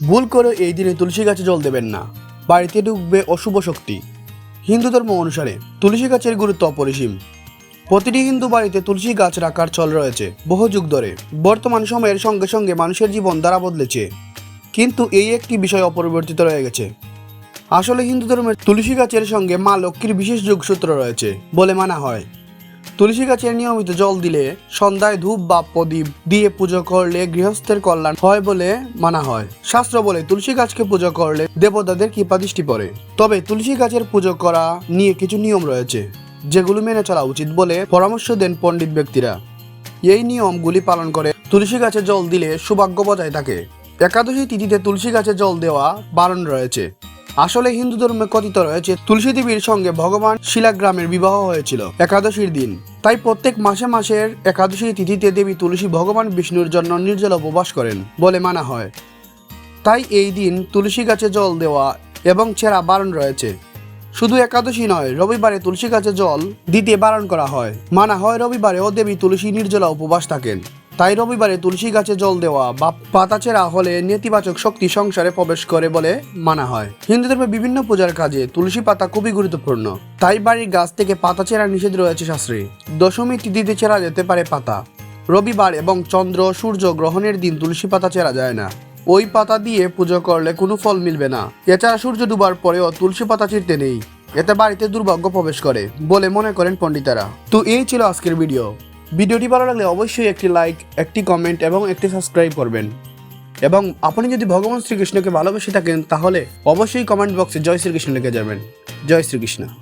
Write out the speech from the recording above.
ভুল করে এই দিনে তুলসী গাছে জল দেবেন না। বাড়িতে ঢুকবে অশুভ শক্তি। হিন্দু ধর্ম অনুসারে তুলসী গাছের গুরুত্ব অপরিসীম। প্রতিটি হিন্দু বাড়িতে তুলসী গাছ রাখার চল রয়েছে বহু যুগ ধরে। বর্তমান সময়ের সঙ্গে সঙ্গে মানুষের জীবন দ্বারা বদলেছে। কিন্তু এই একটি বিষয় অপরিবর্তিত রয়ে গেছে। আসলে হিন্দু ধর্মের তুলসী গাছের সঙ্গে মা লক্ষ্মীর বিশেষ যোগসূত্র রয়েছে বলে মানা হয়। তুলসী গাছের নিয়মিত জল দিলে সন্ধ্যায় ধূপ বা প্রদীপ দিয়ে পুজো করলে গৃহস্থের কল্যাণ হয় বলে মানা হয়। শাস্ত্র বলে তুলসী গাছকে পুজো করলে দেবতাদের কৃপা দৃষ্টি পড়ে। তবে তুলসী গাছের পুজো করা নিয়ে কিছু নিয়ম রয়েছে, যেগুলো মেনে চলা উচিত বলে পরামর্শ দেন পণ্ডিত ব্যক্তিরা। এই নিয়মগুলি পালন করে তুলসী গাছে জল দিলে সৌভাগ্য বজায় থাকে। একাদশী তিথিতে তুলসী গাছে জল দেওয়া বারণ রয়েছে। আসলে হিন্দু ধর্মে কথিত রয়েছে, তুলসী দেবীর সঙ্গে ভগবান শিলাগ্রামের বিবাহ হয়েছিল, একাদশীর দিন। তাই প্রত্যেক মাসে মাসের একাদশী তিথিতে দেবী তুলসী ভগবান বিষ্ণুর জন্য নির্জল উপবাস করেন বলে মানা হয়। তাই এই দিন তুলসী গাছে জল দেওয়া এবং ছেঁড়া বারণ রয়েছে। শুধু একাদশী নয়, রবিবারে তুলসী গাছে জল দিতে বারণ করা হয়। মানা হয় রবিবারেও দেবী তুলসী নির্জলা উপবাস থাকেন। তাই রবিবারে তুলসী গাছে জল দেওয়া বা পাতা ছেঁড়া হলে নেতিবাচক শক্তি সংসারে প্রবেশ করে বলে মানা হয়। হিন্দু ধর্মে বিভিন্ন পূজার কাজে তুলসী পাতা খুবই গুরুত্বপূর্ণ। তাই বাড়ির গাছ থেকে পাতা ছেঁড়া নিষেধ রয়েছে শাস্ত্রে। দশমী তিথিতে ছেঁড়া যেতে পারে পাতা। রবিবার এবং চন্দ্র, সূর্য গ্রহণের দিন তুলসী পাতা চেরা যায় না। ওই পাতা দিয়ে পুজো করলে কোনো ফল মিলবে না। এছাড়া সূর্য ডুবার পরেও তুলসী পাতা চিরতে নেই। এতে বাড়িতে দুর্ভাগ্য প্রবেশ করে বলে মনে করেন পণ্ডিতেরা। তো এই ছিল আজকের ভিডিও। ভিডিওটি ভালো লাগলে অবশ্যই একটি লাইক একটি কমেন্ট এবং একটি সাবস্ক্রাইব করবেন। এবং আপনি যদি ভগবান শ্রীকৃষ্ণকে ভালোবেসে থাকেন, তাহলে অবশ্যই কমেন্ট বক্সে জয় শ্রীকৃষ্ণ লিখে যাবেন। জয় শ্রীকৃষ্ণ।